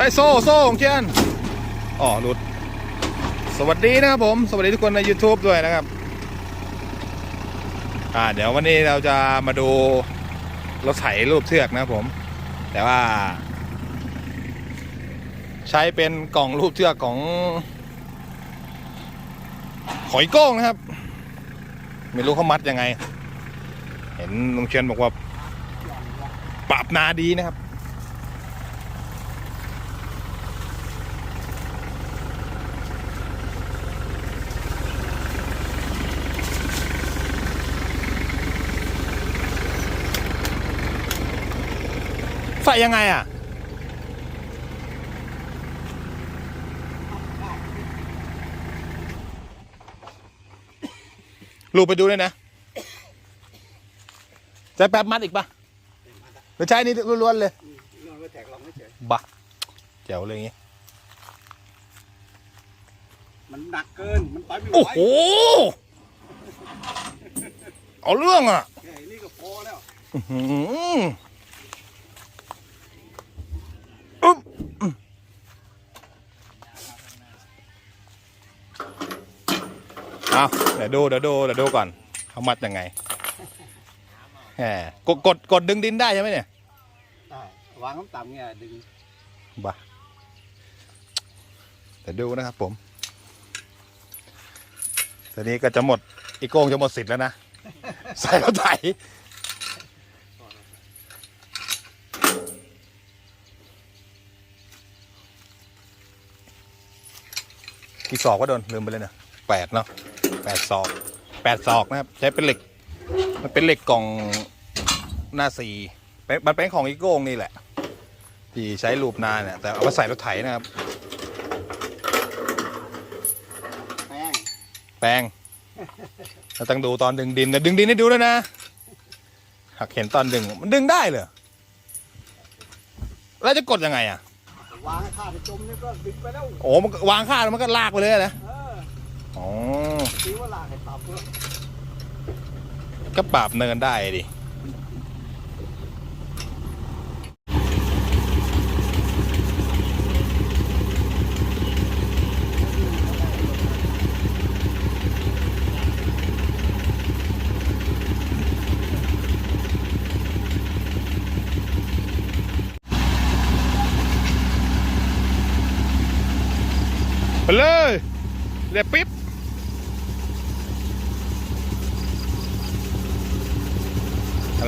ไอโซ่โซ่ของเชียนอ๋อหลุด สวัสดีนะครับผม สวัสดีทุกคนใน YouTube ด้วยนะครับ อ่า เดี๋ยววันนี้เราจะมาดูรถไถรูปเทือกนะครับผม แต่ว่า ใช้เป็นกล่องรูปเทือกของหอยโก้งนะครับ ไม่รู้เขามัดยังไง เห็นลุงเชียนบอกว่าปรับนาดีนะครับ ส่ยังไงอะลูกไปดูเลยนะใช้แป๊บมัดอีกปะหรือใช้นี่ล้วนๆเลยนอนไว้แตกลองไม่เฉยบะแจ๋วเลยอย่างงี้มันหนักเกิน มันไปไม่ไหโอ้วโห เอาเรื่องอะแค่นี้ก็พอแล้ว อื้อหืออึ๊บเอาเดี๋ยวดูเดี๋ยวดูเดี๋ยวดูก่อนเขามัดยังไงแหมกดกดกดดึงดินได้ใช่ไหมเนี่ย ได้วางน้ำต่ำเนี่ยดึงบ้าเดี๋ยวดูนะครับผมตอนนี้ก็จะหมดอีโก้งจะหมดสิทธิ์แล้วนะ ใส่รถไถ กี่ศอกก็โดนลืมไปเลยนะแปดเนาะแปดศอกแปดศอกนะครับใช้เป็นเหล็ก มันเป็นเหล็กกล่องหน้าสี่เป็นมันเป็นของอีโก้งนี่แหละ ที่ใช้ลูปนาเนี่ยแต่เอามาใส่รถไถนะครับ แป้งแปลงเราต้องดูตอนดึงดินนะดึงดินให้ดูด้วยนะหักเห็นตอนดึงมันดึงได้เหรอแล้วจะกดยังไงอะ วางให้ข้าไปจมนี่ก็บิดไปแล้วโอ้มันก็วางค่าแล้วมันก็ลากไปเลยนะเอออ๋อตีว่าลากให้ตับเลยก็ปราบเนินได้ดิไปเลย เรียบปิ๊บ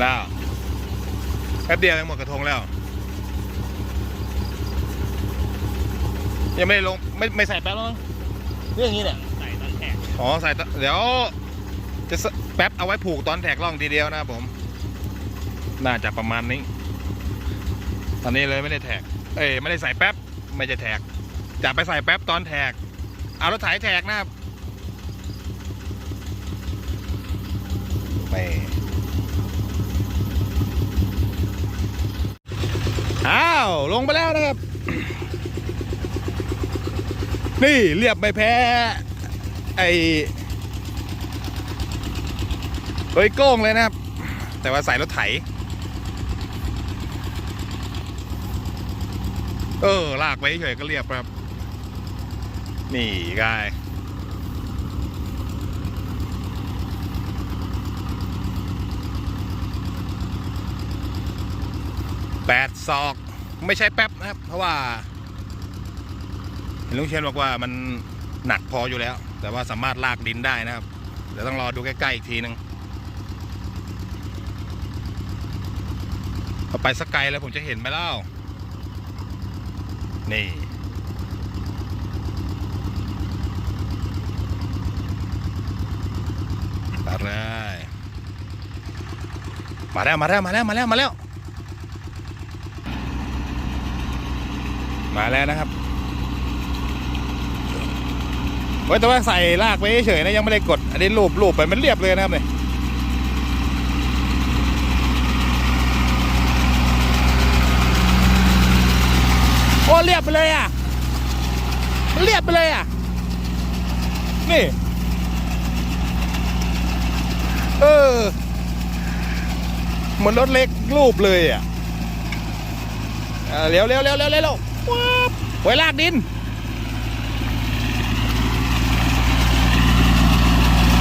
แล้วแป๊บเดียวยังหมดกระทงแล้ว ยังไม่ได้ลงไม่ไม่ใส่แป๊บแล้วมั้งเรื่องนี้เนี่ยใส่ตอนแตกอ๋อใส่ตเดี๋ยว จะสแป๊บเอาไว้ผูกตอนแท็กล่องทีเดียวนะครับผม น่าจะประมาณนี้ ตอนนี้เลยไม่ได้แท็กเอ้ยไม่ได้ใส่แป๊บ ไม่จะแท็กจะไปใส่แป๊บตอนแท็ก เอารถไถแท็กนะครับไม่อ้าว ลงไปแล้วนะครับ นี่เรียบไม่แพ้ ไอ้เฮ้ยโก้งเลยนะครับ แต่ว่าใส่รถไถ เออ ลากไปเฉยๆก็เรียบครับ นี่กายแปดศอกไม่ใช่แป๊บนะครับ เพราะว่าเห็นลุงเชนบอกว่ามันหนักพออยู่แล้ว แต่ว่าสามารถลากดินได้นะครับ เดี๋ยวต้องรอดูใกล้ ๆ อีกทีหนึ่งพอไปสกไกลแล้วผมจะเห็นไหมเล่า นี่ อะไรมาแล้วมาแล้วมาแล้วมาแล้วมาแล้ว มาแล้วนะครับเว้ยแต่ว่าใส่ลากไปเฉยๆนะยังไม่ได้กด อันนี้รูปรูปไปมันเรียบเลยนะครับเนี่ยโอ้เรียบไปเลยอะเรียบไปเลยอะนี่ เออเหมือนรถเล็กรูปเลยอะเร็วเร็วเร็วเร็วเร็วว้าบไว้ลากดิน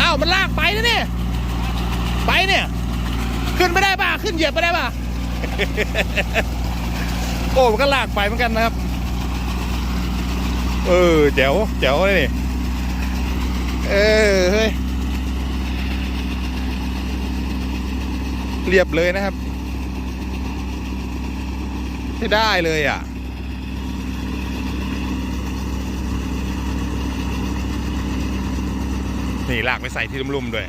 อ้าวมันลากไปนะเนี่ยไปเนี่ย ขึ้นไม่ได้ป่ะขึ้นเหยียบไม่ได้ป่ะโอ้มันก็ลากไปเหมือนกันนะครับ เออแจ๋วแจ๋วเลยนี่เออเฮ้ย เรียบเลยนะครับไม่ได้เลยอะ นี่ลากไปใส่ที่ลุ่มๆด้วย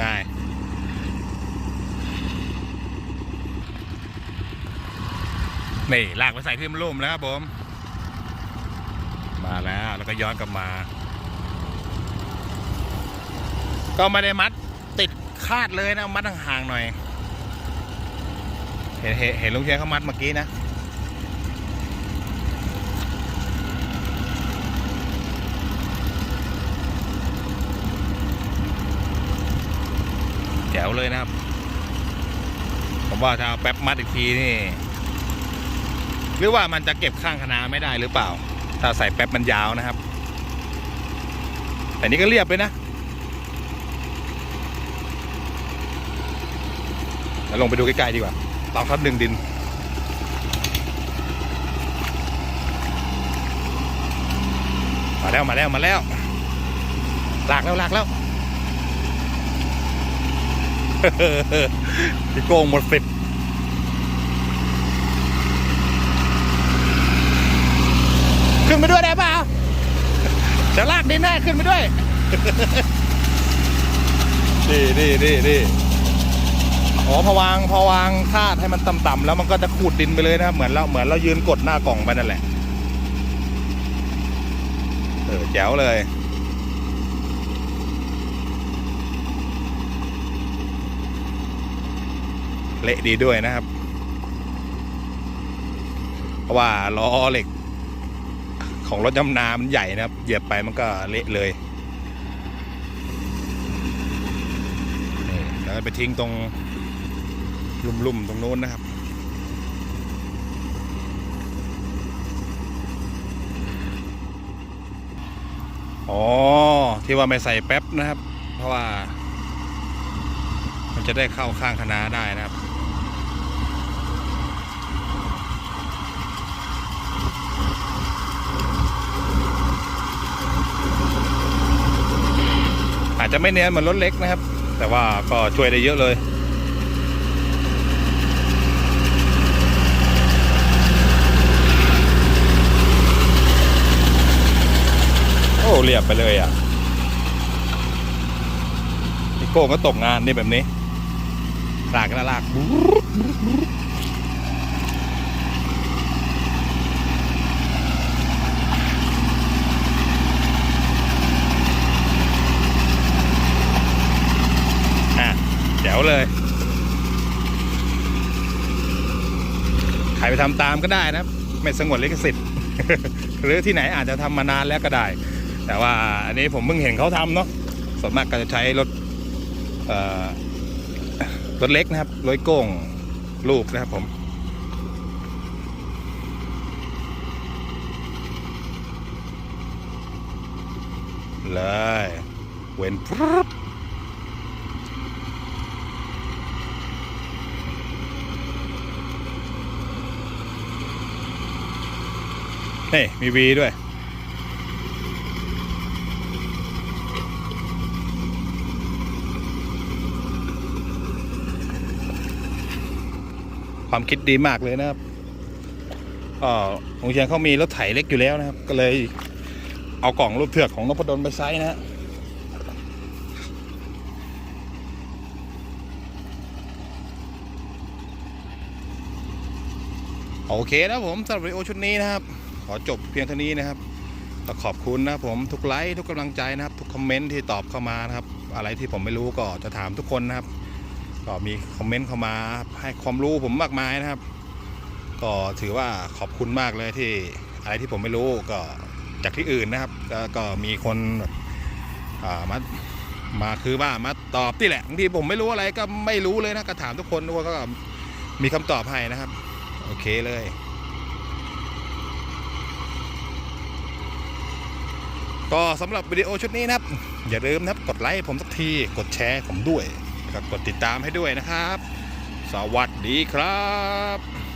ง่ายนี่ลากไปใส่ที่ลุ่มๆแล้วครับผม มาแล้วแล้วก็ย้อนกลับมา ก็ไม่ได้มัดติดคาดเลยนะ มัดห่างๆหน่อย เห็นเห็นลุงเชียนเขามัดเมื่อกี้นะแจ๋วเลยนะครับ ผมว่าถ้าแป๊บมัดอีกทีนี่ หรือว่ามันจะเก็บข้างคณะไม่ได้หรือเปล่า ถ้าใส่แป๊บมันยาวนะครับ แต่นี่ก็เรียบเลยนะ แล้วลงไปดูใกล้ๆดีกว่าลองทับดึงดิน มาแล้วมาแล้วมาแล้วลากแล้วลากแล้วพี่โกงหมดสิทธิ์ขึ้นไปด้วยได้ป่าจะลากดินได้ขึ้นไปด้วยนี่นี่นี่นี่ อ๋อพอวางพอวางคาดให้มันต่ำๆแล้วมันก็จะขูดดินไปเลยนะครับเหมือนเราเหมือนเรายืนกดหน้ากล่องไปนั่นแหละเออแจ๋วเลยเละดีด้วยนะครับ เพราะว่าล้อเหล็ก ของรถยำนามันใหญ่นะครับ เหยียบไปมันก็เละเลยนี่แล้วไปทิ้งตรง ลุ่มๆตรงโน้นนะครับอ๋อที่ว่าไม่ใส่แป๊บนะครับ เพราะว่า มันจะได้เข้าข้างคณะได้นะครับอาจจะไม่เนียนเหมือนรถเล็กนะครับ แต่ว่าก็ช่วยได้เยอะเลย โอ้เรียบไปเลยอะพี่โก้ก็ตกงานนี่แบบนี้ลากก็ลากบู๊ดอะแจ๋วเลย ใครไปทำตามก็ได้นะครับไม่สงวนลิขสิทธิ์ หรือที่ไหนอาจจะทำมานานแล้วก็ได้ แต่ว่าอันนี้ผมเพิ่งเห็นเขาทำเนาะส่วนมากก็จะใช้รถรถเล็กนะครับรถโก้งลูกนะครับผมเลยเว้นพรึบนี่มีวีด้วย ความคิดดีมากเลยนะครับก็โรงเรียนเขามีรถไถเล็กอยู่แล้วนะครับ ก็เลยเอากล่องรูปเถือกของนพดลไปใช้นะฮะโอเคนะผมสำหรับวิดีโอชุดนี้นะครับ ขอจบเพียงเท่านี้นะครับขอบคุณนะผมทุกไลค์ทุกกำลังใจนะครับ ทุกคอมเมนต์ที่ตอบเข้ามานะครับ อะไรที่ผมไม่รู้ก็จะถามทุกคนนะครับ ก็มีคอมเมนต์เข้ามาให้ความรู้ผมมากมายนะครับ ก็ถือว่าขอบคุณมากเลยที่อะไรที่ผมไม่รู้ก็จากที่อื่นนะครับ ก็ก็มีคนมามาคือว่ามาตอบที่แหละบางทีผมไม่รู้อะไรก็ไม่รู้เลยนะก็ถามทุกคนว่าก็มีคำตอบให้นะครับ โอเคเลยก็สำหรับวิดีโอชุดนี้นะครับ อย่าลืมนะครับกดไลค์ผมสักที กดแชร์ผมด้วย ก็กดติดตามให้ด้วยนะครับ สวัสดีครับ